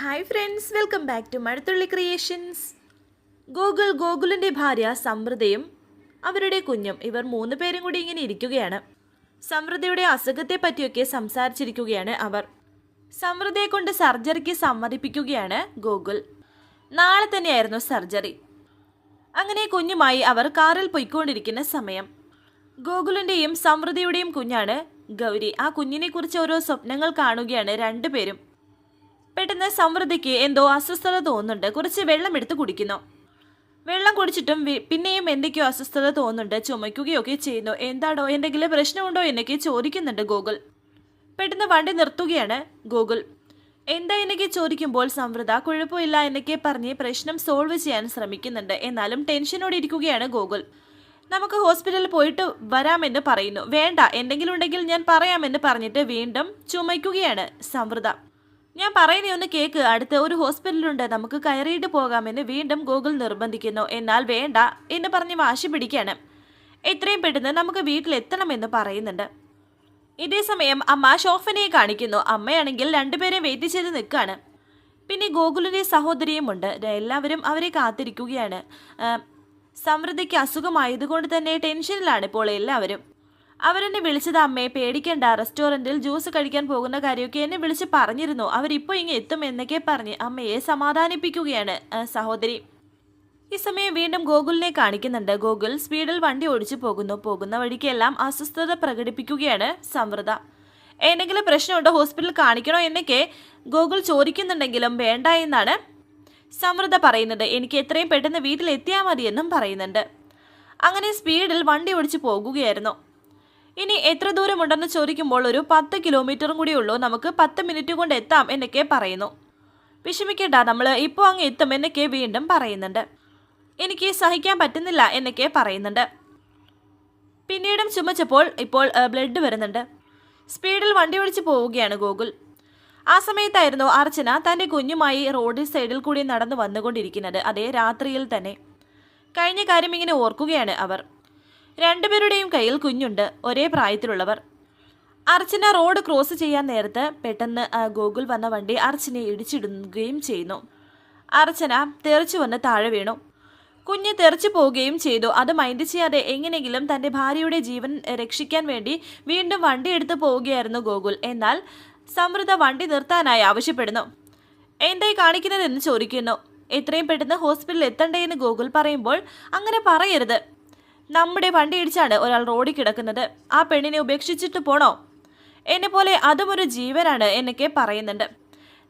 Hi friends welcome back to Mazhathulli creations Gokul ഗോകുലിന്റെ ഭാര്യ സമൃദ്ധയും അവരുടെ കുഞ്ഞും ഇവർ മൂന്ന് പേരും കൂടി ഇങ്ങനെ ഇരിക്കുകയാണ്. സമൃദ്ധയുടെ അസുഖത്തെ പറ്റിയൊക്കെ സംസാരിച്ചിരിക്കുകയാണ് അവർ. സമൃദ്ധയെ കൊണ്ട് സർജറിക്ക് സമ്മതിപ്പിക്കുകയാണ് ഗോകുൽ. നാളെ തന്നെയായിരുന്നു സർജറി. അങ്ങനെ കുഞ്ഞുമായി അവർ കാറിൽ പൊയ്ക്കൊണ്ടിരിക്കുന്ന സമയം. ഗോകുലിന്റെയും സമൃദ്ധിയുടെയും കുഞ്ഞാണ് ഗൗരി. ആ കുഞ്ഞിനെക്കുറിച്ച് ഓരോ സ്വപ്നങ്ങൾ കാണുകയാണ് രണ്ടുപേരും. പെട്ടെന്ന് സമൃദ്ധിക്ക് എന്തോ അസ്വസ്ഥത തോന്നുന്നുണ്ട്. കുറച്ച് വെള്ളം എടുത്ത് കുടിക്കുന്നു. വെള്ളം കുടിച്ചിട്ടും പിന്നെയും എന്തൊക്കെയോ അസ്വസ്ഥത തോന്നുന്നുണ്ട്. ചുമയ്ക്കുകയൊക്കെ ചെയ്യുന്നു. എന്താണോ എന്തെങ്കിലും പ്രശ്നമുണ്ടോ എന്നൊക്കെ ചോദിക്കുന്നുണ്ട് ഗൂഗിൾ പെട്ടെന്ന് വണ്ടി നിർത്തുകയാണ് ഗൂഗിൾ എന്താ എന്നൊക്കെ ചോദിക്കുമ്പോൾ സമൃദ്ധ കുഴപ്പമില്ല എന്നൊക്കെ പറഞ്ഞ് പ്രശ്നം സോൾവ് ചെയ്യാൻ ശ്രമിക്കുന്നുണ്ട്. എന്നാലും ടെൻഷനോടെ ഇരിക്കുകയാണ് ഗൂഗിൾ നമുക്ക് ഹോസ്പിറ്റലിൽ പോയിട്ട് വരാമെന്ന് പറയുന്നു. വേണ്ട. എന്തെങ്കിലും ഉണ്ടെങ്കിൽ ഞാൻ പറയാമെന്ന് പറഞ്ഞിട്ട് വീണ്ടും ചുമയ്ക്കുകയാണ് സമൃദ്ധ. ഞാൻ പറയുന്ന ഒന്ന് കേക്ക് അടുത്ത് ഒരു ഹോസ്പിറ്റലുണ്ട് നമുക്ക് കയറിയിട്ട് പോകാമെന്ന് വീണ്ടും ഗൂഗിൾ നിർബന്ധിക്കുന്നു. എന്നാൽ വേണ്ട എന്ന് പറഞ്ഞ് വാശി പിടിക്കാണ് എത്രയും പെട്ടെന്ന് നമുക്ക് വീട്ടിലെത്തണമെന്ന് പറയുന്നുണ്ട്. ഇതേ സമയം അമ്മ ഷോഫനെ കാണിക്കുന്നു. അമ്മയാണെങ്കിൽ രണ്ടുപേരെയും വെയിറ്റ് ചെയ്ത് നിൽക്കുകയാണ്. പിന്നെ ഗോകുലിന്റെ സഹോദരിയുമുണ്ട്. എല്ലാവരും അവരെ കാത്തിരിക്കുകയാണ്. സമൃദ്ധിക്ക് അസുഖമായതുകൊണ്ട് തന്നെ ടെൻഷനിലാണ് ഇപ്പോൾ എല്ലാവരും. അവരെന്നെ വിളിച്ചത് അമ്മയെ പേടിക്കണ്ട. റെസ്റ്റോറന്റിൽ ജ്യൂസ് കഴിക്കാൻ പോകുന്ന കാര്യമൊക്കെ എന്നെ വിളിച്ച് പറഞ്ഞിരുന്നു. അവരിപ്പോൾ ഇങ്ങ് എത്തും എന്നൊക്കെ പറഞ്ഞ് അമ്മയെ സമാധാനിപ്പിക്കുകയാണ് സഹോദരി. ഈ സമയം വീണ്ടും ഗോകുലിനെ കാണിക്കുന്നുണ്ട്. ഗോകുൽ സ്പീഡിൽ വണ്ടി ഓടിച്ചു പോകുന്നു. പോകുന്ന വഴിക്കെല്ലാം അസ്വസ്ഥത പ്രകടിപ്പിക്കുകയാണ് സമൃദ്ധ എന്തെങ്കിലും പ്രശ്നമുണ്ടോ? ഹോസ്പിറ്റലിൽ കാണിക്കണോ എന്നൊക്കെ ഗോകുൽ ചോദിക്കുന്നുണ്ടെങ്കിലും വേണ്ട എന്നാണ് സമൃദ്ധ പറയുന്നത്. എനിക്ക് എത്രയും പെട്ടെന്ന് വീട്ടിലെത്തിയാൽ മതിയെന്നും പറയുന്നുണ്ട്. അങ്ങനെ സ്പീഡിൽ വണ്ടി ഓടിച്ചു പോകുകയായിരുന്നു. ഇനി എത്ര ദൂരമുണ്ടെന്ന് ചോദിക്കുമ്പോൾ ഒരു പത്ത് കിലോമീറ്ററും കൂടി ഉള്ളൂ നമുക്ക് പത്ത് മിനിറ്റ് കൊണ്ട് എത്താം എന്നൊക്കെ പറയുന്നു. വിഷമിക്കേണ്ട നമ്മൾ ഇപ്പോൾ അങ്ങ് എത്തും എന്നൊക്കെ വീണ്ടും പറയുന്നുണ്ട്. എനിക്ക് സഹിക്കാൻ പറ്റുന്നില്ല എന്നൊക്കെ പറയുന്നുണ്ട്. പിന്നീടും ചുമച്ചപ്പോൾ ഇപ്പോൾ ബ്ലഡ് വരുന്നുണ്ട്. സ്പീഡിൽ വണ്ടി ഓടിച്ച് പോവുകയാണ് ഗോകുൽ. ആ സമയത്തായിരുന്നു അർച്ചന തന്റെ കുഞ്ഞുമായി റോഡ് സൈഡിൽ കൂടി നടന്നു വന്നുകൊണ്ടിരിക്കുന്നത്. അതേ രാത്രിയിൽ തന്നെ. കഴിഞ്ഞ കാര്യം ഇങ്ങനെ ഓർക്കുകയാണ് അവർ. രണ്ടുപേരുടെയും കയ്യിൽ കുഞ്ഞുണ്ട്. ഒരേ പ്രായത്തിലുള്ളവർ. അർച്ചന റോഡ് ക്രോസ് ചെയ്യാൻ നേരത്ത് പെട്ടെന്ന് ഗോകുൽ വന്ന വണ്ടി അർച്ചനയെ ഇടിച്ചിടുകയും ചെയ്യുന്നു. അർച്ചന തെറിച്ചു വന്ന് താഴെ വീണു. കുഞ്ഞ് തെറിച്ചു പോവുകയും ചെയ്തു. അത് മൈൻഡ് ചെയ്യാതെ എങ്ങനെയെങ്കിലും തന്റെ ഭാര്യയുടെ ജീവൻ രക്ഷിക്കാൻ വേണ്ടി വീണ്ടും വണ്ടി എടുത്ത് പോവുകയായിരുന്നു ഗോകുൽ. എന്നാൽ സമൃദ്ധ വണ്ടി നിർത്താനായി ആവശ്യപ്പെടുന്നു. എന്തായി കാണിക്കുന്നതെന്ന് ചോദിക്കുന്നു. എത്രയും പെട്ടെന്ന് ഹോസ്പിറ്റലിൽ എത്തണ്ടേ എന്ന് ഗോകുൽ പറയുമ്പോൾ അങ്ങനെ പറയരുത്. നമ്മുടെ വണ്ടി ഇടിച്ചാണ് ഒരാൾ റോഡിൽ കിടക്കുന്നത്. ആ പെണ്ണിനെ ഉപേക്ഷിച്ചിട്ട് പോണോ? എന്നെ പോലെ അതും ഒരു ജീവനാണ് എന്നൊക്കെ പറയുന്നുണ്ട്.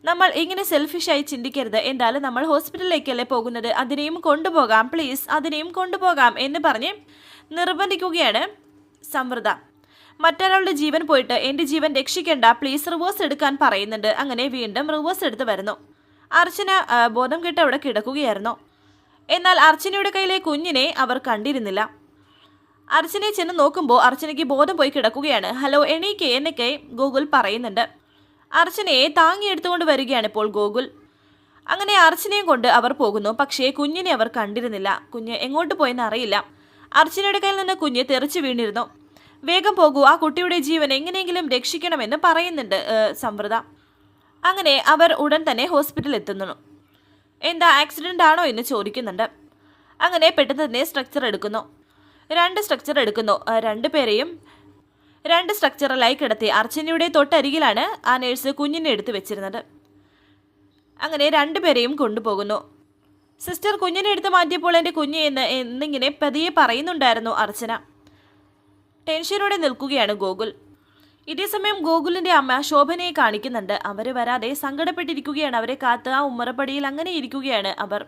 നമ്മൾ ഇങ്ങനെ സെൽഫിഷായി ചിന്തിക്കരുത്. എന്തായാലും നമ്മൾ ഹോസ്പിറ്റലിലേക്കല്ലേ പോകുന്നത്? അതിനെയും കൊണ്ടുപോകാം. പ്ലീസ് അതിനെയും കൊണ്ടുപോകാം എന്ന് പറഞ്ഞ് നിർബന്ധിക്കുകയാണ് സമൃദ്ധ മറ്റൊരാളുടെ ജീവൻ പോയിട്ട് എന്റെ ജീവൻ രക്ഷിക്കേണ്ട. പ്ലീസ് റിവേഴ്സ് എടുക്കാൻ പറയുന്നുണ്ട്. അങ്ങനെ വീണ്ടും റിവേഴ്സ് എടുത്ത് വരുന്നു. അർച്ചന ബോധം കെട്ട് അവിടെ കിടക്കുകയായിരുന്നു. എന്നാൽ അർച്ചനയുടെ കയ്യിലെ കുഞ്ഞിനെ അവർ കണ്ടിരുന്നില്ല. അർച്ചനയെ ചെന്ന് നോക്കുമ്പോൾ അർച്ചനയ്ക്ക് ബോധം പോയി കിടക്കുകയാണ്. ഹലോ എണീക്ക് എന്നൊക്കെ ഗോകുൽ പറയുന്നുണ്ട്. അർച്ചനയെ താങ്ങിയെടുത്തുകൊണ്ട് വരികയാണ് ഇപ്പോൾ ഗോകുൽ. അങ്ങനെ അർച്ചനയും കൊണ്ട് അവർ പോകുന്നു. പക്ഷേ കുഞ്ഞിനെ അവർ കണ്ടിരുന്നില്ല. കുഞ്ഞ് എങ്ങോട്ട് പോയെന്ന് അറിയില്ല. അർച്ചനയുടെ കയ്യിൽ നിന്ന് കുഞ്ഞ് തെറിച്ചു വീണിരുന്നു. വേഗം പോകൂ ആ കുട്ടിയുടെ ജീവൻ എങ്ങനെയെങ്കിലും രക്ഷിക്കണമെന്ന് പറയുന്നുണ്ട് സമൃദ്ധ അങ്ങനെ അവർ ഉടൻ തന്നെ ഹോസ്പിറ്റലിൽ എത്തുന്നു. എന്താ ആക്സിഡന്റ് ആണോ? എന്ന് ചോദിക്കുന്നുണ്ട്. അങ്ങനെ പെട്ടെന്ന് തന്നെ സ്ട്രക്ചർ എടുക്കുന്നു. രണ്ട് സ്ട്രക്ചർ എടുക്കുന്നു. ആ, രണ്ടുപേരെയും രണ്ട് സ്ട്രക്ചറിലായി കിടത്തി. അർച്ചനയുടെ തൊട്ടരികിലാണ് ആ നേഴ്സ് കുഞ്ഞിനെ എടുത്ത് വെച്ചിരുന്നത്. അങ്ങനെ രണ്ടുപേരെയും കൊണ്ടുപോകുന്നു. സിസ്റ്റർ കുഞ്ഞിനെ എടുത്ത് മാറ്റിയപ്പോൾ എന്റെ കുഞ്ഞ് എന്ന് എന്നിങ്ങനെ പതിയെ പറയുന്നുണ്ടായിരുന്നു അർച്ചന. ടെൻഷനോടെ നിൽക്കുകയാണ് ഗോകുൽ. ഇതേസമയം ഗോകുലിന്റെ അമ്മ ശോഭനയെ കാണിക്കുന്നുണ്ട്. അവർ വരാതെ സങ്കടപ്പെട്ടിരിക്കുകയാണ്. അവരെ കാത്ത് ആ ഉമ്മറപ്പടിയിൽ അങ്ങനെ ഇരിക്കുകയാണ് അവർ.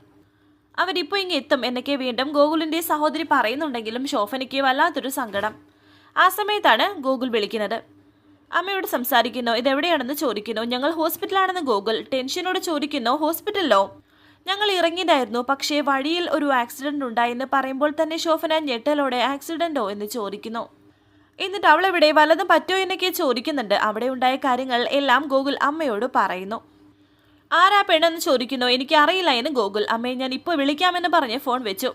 അവരിപ്പോൾ ഇങ്ങ് എത്തും. എന്നൊക്കെ വീണ്ടും ഗോകുലിന്റെ സഹോദരി പറയുന്നുണ്ടെങ്കിലും ശോഭനയ്ക്ക് വല്ലാത്തൊരു സങ്കടം. ആ സമയത്താണ് ഗോകുൽ വിളിക്കുന്നത്. അമ്മയോട് സംസാരിക്കുന്നു. ഇതെവിടെയാണെന്ന് ചോദിക്കുന്നു. ഞങ്ങൾ ഹോസ്പിറ്റലാണെന്ന് ഗോകുൽ ടെൻഷനോട് ചോദിക്കുന്നു. ഹോസ്പിറ്റലിലോ? ഞങ്ങൾ ഇറങ്ങിയതായിരുന്നു. പക്ഷേ വഴിയിൽ ഒരു ആക്സിഡന്റ് ഉണ്ടായെന്ന് പറയുമ്പോൾ തന്നെ ശോഭന ഞെട്ടലോടെ ആക്സിഡന്റോ? എന്ന് ചോദിക്കുന്നു. എന്നിട്ട് അവളെവിടെ? വല്ലതും പറ്റോ എന്നൊക്കെ ചോദിക്കുന്നുണ്ട്. അവിടെ ഉണ്ടായ കാര്യങ്ങൾ എല്ലാം ഗോകുൽ അമ്മയോട് പറയുന്നു. ആരാ പെണ്ണെന്ന് ചോദിക്കുന്നു? എനിക്ക് അറിയില്ല എന്ന് ഗോകുൽ. അമ്മയെ ഞാൻ ഇപ്പോൾ വിളിക്കാമെന്ന് പറഞ്ഞ് ഫോൺ വെച്ചു.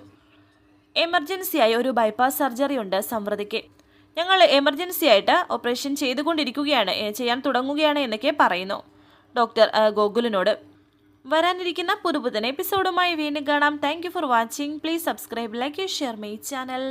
എമർജൻസിയായി ഒരു ബൈപ്പാസ് സർജറി ഉണ്ട് സമൃദ്ധിക്ക് ഞങ്ങൾ എമർജൻസി ആയിട്ട് ഓപ്പറേഷൻ ചെയ്തുകൊണ്ടിരിക്കുകയാണ് ചെയ്യാൻ തുടങ്ങുകയാണ് എന്നൊക്കെ പറയുന്നു ഡോക്ടർ ഗോകുലിനോട്. വരാനിരിക്കുന്ന പുതുപുതൻ എപ്പിസോഡുമായി വീണ്ടും കാണാം. Thank for watching please subscribe like share my channel